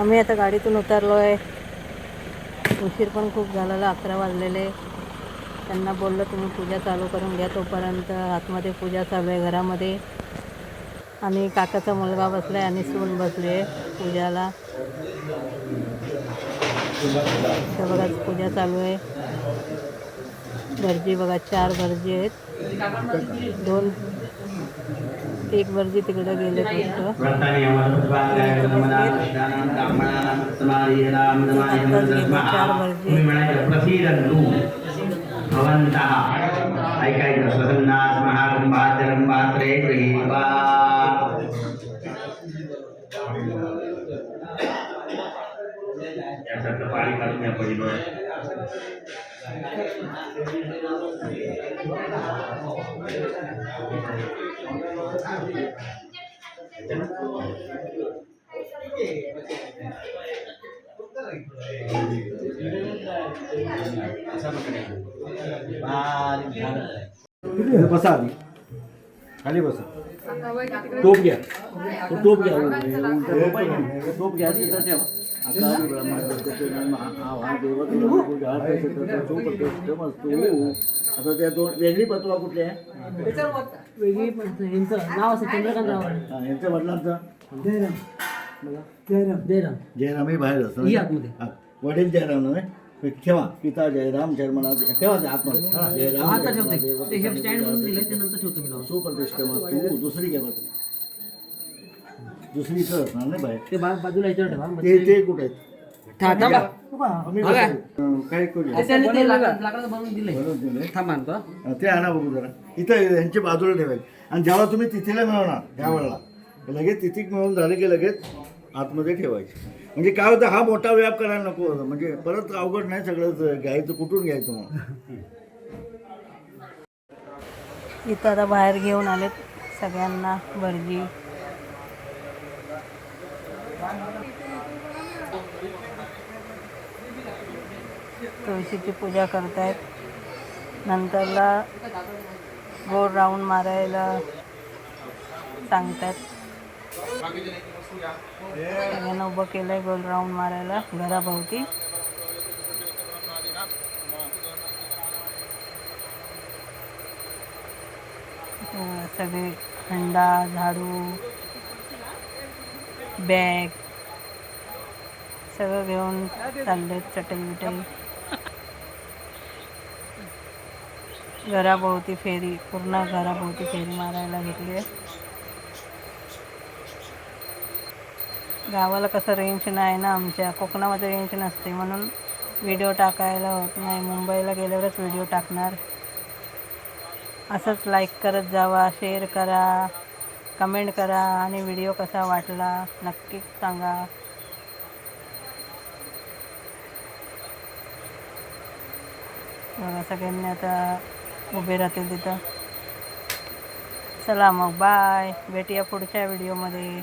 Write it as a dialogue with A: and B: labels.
A: आम्ही आता गाडीतून उतरलो आहे उशीर पण खूप झालेला अकरा वाजलेले. त्यांना बोललं तुम्ही पूजा चालू करून घ्या तोपर्यंत. आतमध्ये पूजा चालू आहे घरामध्ये. आणि काकाचा मुलगा बसला आहे आणि सून बसली आहे पूजाला. तर बघा पूजा चालू आहे. भरजी बघा चार भरजी आहेत. दोन एक भरजी तिकडे गेले फक्त
B: भवन्तः ऐकायचं स्वसन्नाथ महाकुंभाचरंभात्रे गृहीत्वा याच्यातलं पाणी काढून या पहिलं
C: बसा आधी. खाली बसा. टोप घ्या. टोप घ्या. टोप घ्या तिथं ठेवा. आता ब्रह्मा आव्हान देवत पूजा तू आता त्या दोन वेगळी पतवा कुठली आहे?
A: वेगळी यांचं नाव असं चंद्रकांतराव
C: हा, यांच्या वडिलांचं?
A: जयराम.
C: जयरामही बाहेर असतो.
A: ही आतमध्ये.
C: हा, वडील जयराम नव्हे ठेवा पिता जयराम शर्मणा ठेवा ते आतमध्ये. जयराम
A: आता ठेवते.
C: जयराम,
A: ते हे स्टँड म्हणून दिले ते नंतर ठेवतो मी नाव
C: सुप्रतिष्ठा तू दुसरी घ्या. दुसरी इथं असणार नाही बाहेर.
A: ते बा- बाजूला ठेवा.
C: ते ते कुठे आहेत?
A: थांबा.
C: काय करूया?
A: ते. थांबा
C: आणा बघू जरा. इथं यांच्या बाजूला ठेवायचे. आणि जेव्हा तुम्ही तिथीला मिळवणार त्यावेळेला लगेच तिथीक मिळून झाले की लगेच आतमध्ये ठेवायचे. म्हणजे काय होतं हा मोठा व्याप करायला नको होतं. म्हणजे परत अवघड नाही सगळं घ्यायचं कुठून घ्यायचं मग?
A: इथं आता बाहेर घेऊन आलेत सगळ्यांना भरजी तुळशीची पूजा करतायत. नंतरला गोल राऊंड मारायला सांगतात सगळ्यांना उभं केलंय गोल राऊंड मारायला. घराभोवती. हो, सगळे हंडा झाडू बॅग सगळं घेऊन चालले चटई बिटई घराभोवती फेरी पूर्ण घराभोवती फेरी मारायला घेतली आहे. गावाला कसं रेंज नाही ना आमच्या कोकणामध्ये रेंज नसते म्हणून व्हिडिओ टाकायला होत नाही. मुंबईला गेल्यावरच व्हिडिओ टाकणार. असंच लाईक करत जावा शेअर करा कमेंट करा आणि व्हिडिओ कसा वाटला नक्कीच सांगा. बघा सगळ्यांनी आता उभे राहतील तिथं. चला मग बाय भेटूया पुढच्या व्हिडिओमध्ये